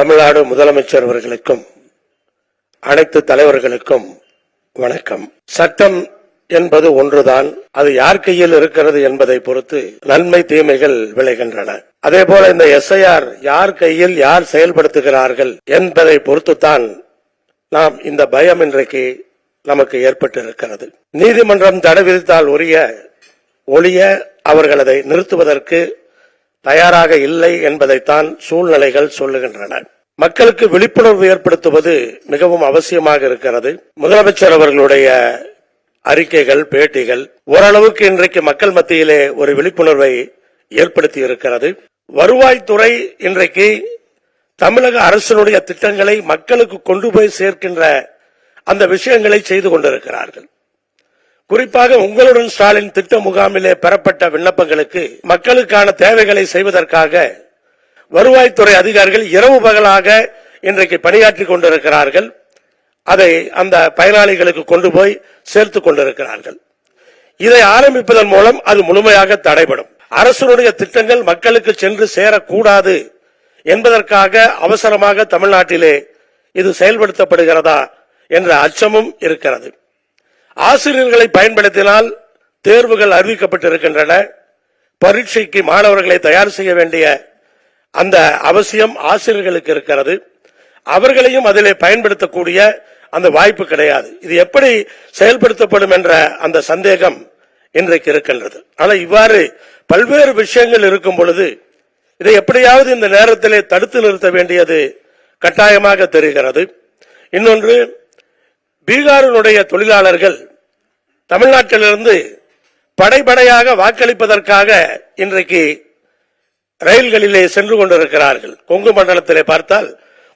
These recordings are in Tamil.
தமிழ்நாடு முதலமைச்சர் அவர்களுக்கும் அனைத்து தலைவர்களுக்கும் வணக்கம். சட்டம் என்பது ஒன்றுதான் அது யார் கையில் இருக்கிறது என்பதை பொறுத்து நன்மை தீமைகள் விளைகின்றன. அதே போல இந்த எஸ்ஐஆர் யார் கையில் யார் செயல்படுத்துகிறார்கள் என்பதை பொறுத்துத்தான் நாம் இந்த பயம் இன்றைக்கு நமக்கு ஏற்பட்டிருக்கிறது. நீதிமன்றம் தடை விதித்தால் உரிய ஒழிய அவர்கள் அதை நிறுத்துவதற்கு தயாராக இல்லை என்பதைத்தான் சூழ்நிலைகள் சொல்லுகின்றன. மக்களுக்கு விழிப்புணர்வு ஏற்படுத்துவது மிகவும் அவசியமாக இருக்கிறது. முதலமைச்சர் அவர்களுடைய அறிக்கைகள் பேட்டிகள் ஓரளவுக்கு இன்றைக்கு மக்கள் மத்தியிலே ஒரு விழிப்புணர்வை ஏற்படுத்தி இருக்கிறது. வருவாய்த்துறை இன்றைக்கு தமிழக அரசினுடைய திட்டங்களை மக்களுக்கு கொண்டு போய் சேர்க்கின்ற அந்த விஷயங்களை செய்து கொண்டிருக்கிறார்கள். குறிப்பாக உங்களுடன் ஸ்டாலின் திட்ட முகாமிலே பெறப்பட்ட விண்ணப்பங்களுக்கு மக்களுக்கான தேவைகளை செய்வதற்காக வருவாய்த்துறை அதிகாரிகள் இரவு பகலாக இன்றைக்கு பணியாற்றி கொண்டிருக்கிறார்கள். அதை அந்த பயனாளிகளுக்கு கொண்டு போய் சேர்த்துக் கொண்டிருக்கிறார்கள். இதை ஆரம்பிப்பதன் மூலம் அது முழுமையாக தடைபடும். அரசுடைய திட்டங்கள் மக்களுக்கு சென்று சேரக்கூடாது என்பதற்காக அவசரமாக தமிழ்நாட்டிலே இது செயல்படுத்தப்படுகிறதா என்ற அச்சமும் இருக்கிறது. ஆசிரியர்களை பயன்படுத்தினால் தேர்வுகள் அறிவிக்கப்பட்டிருக்கின்றன. பரீட்சைக்கு மாணவர்களை தயார் செய்ய வேண்டிய அந்த அவசியம் ஆசிரியர்களுக்கு இருக்கிறது. அவர்களையும் அதிலே பயன்படுத்தக்கூடிய அந்த வாய்ப்பு கிடையாது. இது எப்படி செயல்படுத்தப்படும் என்ற அந்த சந்தேகம் இன்றைக்கு இருக்கின்றது. ஆனால் இவ்வாறு பல்வேறு விஷயங்கள் இருக்கும் பொழுது இதை எப்படியாவது இந்த நேரத்திலே தடுத்து நிறுத்த வேண்டியது கட்டாயமாக தெரிகிறது. இன்னொன்று பீகாரினுடைய தொழிலாளர்கள் தமிழ்நாட்டிலிருந்து படைபடையாக வாக்களிப்பதற்காக இன்றைக்கு ரயில்களிலே சென்று கொண்டிருக்கிறார்கள். கொங்கு மண்டலத்திலே பார்த்தால்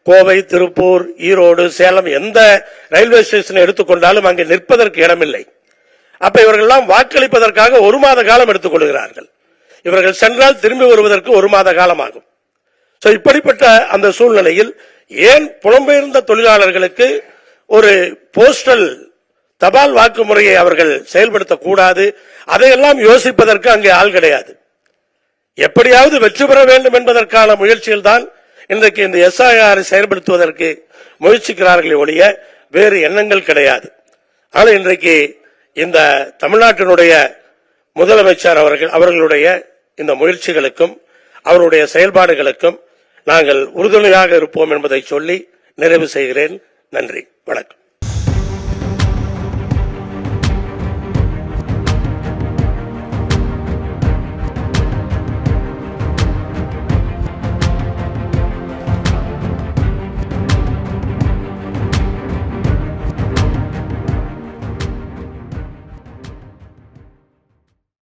கோவை திருப்பூர் ஈரோடு சேலம் எந்த ரயில்வே ஸ்டேஷனை எடுத்துக்கொண்டாலும் அங்கே நிற்பதற்கு இடமில்லை. அப்ப இவர்கள்லாம் வாக்களிப்பதற்காக ஒரு மாத காலம் எடுத்துக் கொள்கிறார்கள். இவர்கள் சென்றால் திரும்பி வருவதற்கு ஒரு மாத காலம் ஆகும் இப்படிப்பட்ட அந்த சூழ்நிலையில் ஏன் புலம்பெயர்ந்த தொழிலாளர்களுக்கு ஒரு போஸ்டல் தபால் வாக்கு முறையை அவர்கள் செயல்படுத்தக்கூடாது? அதையெல்லாம் யோசிப்பதற்கு அங்கே ஆள் கிடையாது. எப்படியாவது வெற்றி பெற வேண்டும் என்பதற்கான முயற்சியில் தான் இன்றைக்கு இந்த எஸ்ஐஆர் செயல்படுத்துவதற்கு முயற்சிக்கிறார்களே ஒழிய வேறு எண்ணங்கள் கிடையாது. ஆனால் இன்றைக்கு இந்த தமிழ்நாட்டினுடைய முதலமைச்சர் அவர்கள் அவர்களுடைய இந்த முயற்சிகளுக்கும் அவருடைய செயல்பாடுகளுக்கும் நாங்கள் உறுதுணையாக இருப்போம் என்பதை சொல்லி நிறைவு செய்கிறேன். நன்றி. வணக்கம்.